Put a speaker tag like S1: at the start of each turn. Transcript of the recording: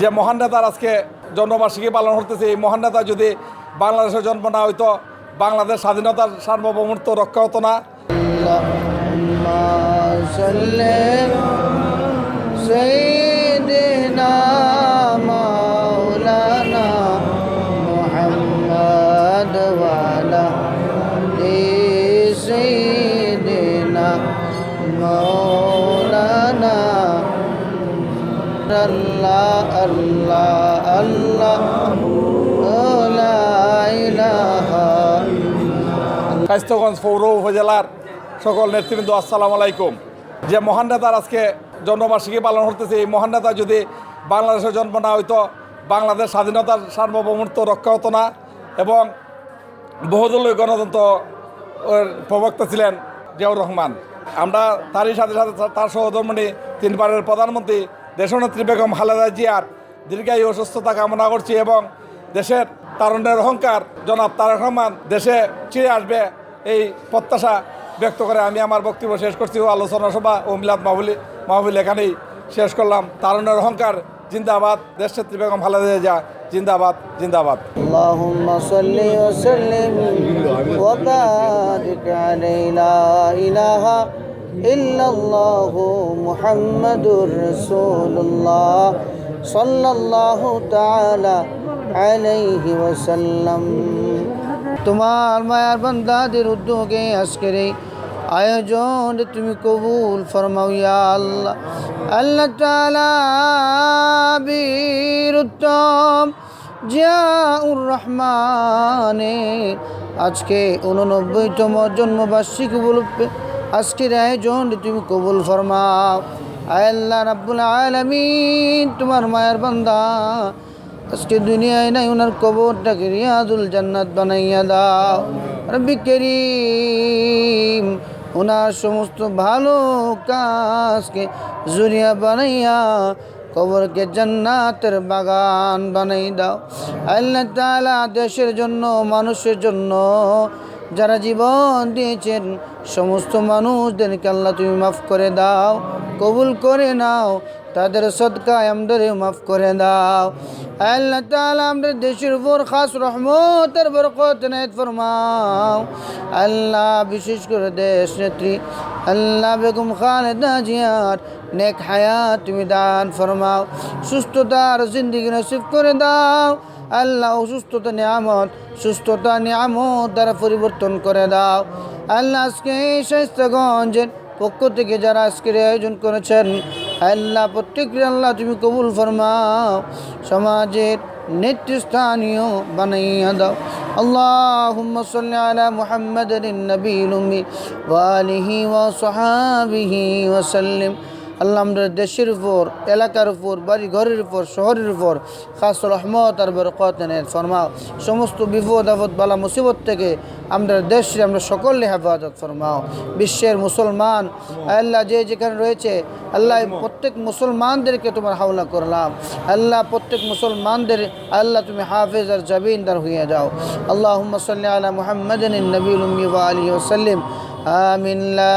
S1: যে মহান নেতার আজকে জন্মবার্ষিকী পালন করতেছে, এই মহান নেতা যদি বাংলাদেশে জন্ম না হইতো, বাংলাদেশ স্বাধীনতার সার্বভৌমত্ব রক্ষা হতো না।
S2: Oh আল্লাহ
S1: স্বাস্থ্যগঞ্জ পৌর উপজেলার সকল নেতৃবৃন্দ, আসসালামু আলাইকুম। যে মহান নেতার আজকে জন্মবার্ষিকী পালন করতেছে, এই মহান নেতা যদি বাংলাদেশে জন্ম না হইতো, বাংলাদেশ স্বাধীনতার সার্বভৌমত্ব রক্ষা হতো না এবং বহুদলীয় গণতন্ত্র প্রবক্তা ছিলেন জিয়াউর রহমান। আমরা তারই সাথে সাথে তার সহধর্মণী তিনবারের প্রধানমন্ত্রী দেশনেত্রী বেগম খালেদা জিয়ার দীর্ঘায়ু অসুস্থতা কামনা করছি এবং দেশের তারুণ্যের অহংকার জনাব তারেক রহমান দেশে চিরে আসবে এই প্রত্যাশা ব্যক্ত করে আমি আমার বক্তব্য শেষ করছি ও আলোচনা সভা ও মিলাদ মাহবুলি মাহবুল এখানেই শেষ করলাম তারুণ্যের অহংকার জিন্দাবাদ দেশনেত্রী বেগম খালেদা জিয়া জিন্দাবাদ জিন্দাবাদ
S2: اللهم صل وسلم وبارك عليه لا إله ইল্লাল্লাহু মুহাম্মাদুর রাসূলুল্লাহ সাল্লাল্লাহু তাআলা আলাইহি ওয়াসাল্লাম। তোমার মায়ার বান্দাদের উদ্যোগে আজকের এই আয়োজন তুমি কবুল ফরমাইয়া আল্লাহ। আল্লাহ তাআলা বীর উত্তম জিয়াউর রহমানে আজকে উননব্বইতম জন্মবার্ষিকী উপলক্ষে আজকের আয়োজন তুমি কবুল ফরমাও। আয় আল্লাহ রাব্বুল আলামিন, তোমার মায়ের বান্দা। আজকে দুনিয়ায় নাই ওনার কবরটাকে রিয়াদুল জান্নাত বানাইয়া দাও। রব্বি করিম, ওনার সমস্ত ভালো কাজকে জুরিয়া বানাইয়া কবরকে জান্নাতের বাগান বানাই দাও। আল্লাহ তালা দেশের জন্য, মানুষের জন্য যারা জীবন দিয়েছেন, সমস্ত মানুষদেরকে আল্লাহ তুমি মাফ করে দাও, কবুল করে নাও, তাদের সদকায় আমাদের মাফ করে দাও। আল্লাহ তাআলা আমাদের দেশের উপর খাস রহমতের বরকত নায়ত ফরমাও। আল্লাহ বিশেষ করে দেশ নেত্রী, আল্লাহ বেগম খালেদা জিয়ার নেক হায়াত তুমি দান ফরমাও। সুস্থতার জিন্দিগি নসিব করে দাও। আল্লাহ অসুস্থতা নিয়ামত সুস্থতা নিয়ামত দ্বারা পরিবর্তন করে দাও আল্লাহ আজকে এই স্বাস্থ্যগঞ্জের পক্ষ থেকে যারা আজকের আয়োজন করেছেন আল্লাহ প্রত্যেককে আল্লাহ তুমি কবুল ফরমাও সমাজের নেতৃস্থানীয় বানাইয়া দাও اللهم صل على محمد النبي الأمي وآله وصحابه وسلم আল্লাহ আমাদের দেশের উপর, এলাকার উপর বাড়ি ঘরের উপর, শহরের উপর খাস রহমত আর বরকত এনে ফরমাও। সমস্ত বিপদ, আপদ, বালা, মুসিবত থেকে আমাদের দেশে আমরা সকলে হেফাজত ফরমাও। বিশ্বের মুসলমান, আল্লাহ যে যেখানে রয়েছে, আল্লাহ প্রত্যেক মুসলমানদেরকে তোমার হাওলা করলাম। আল্লাহ প্রত্যেক মুসলমানদের, আল্লাহ তুমি হাফেজ আর জাবিনদার হয়ে যাও। আল্লাহ আলা নবীল উম্মি ওয়া আলিহি ওয়াসাল্লিম। আমিন লা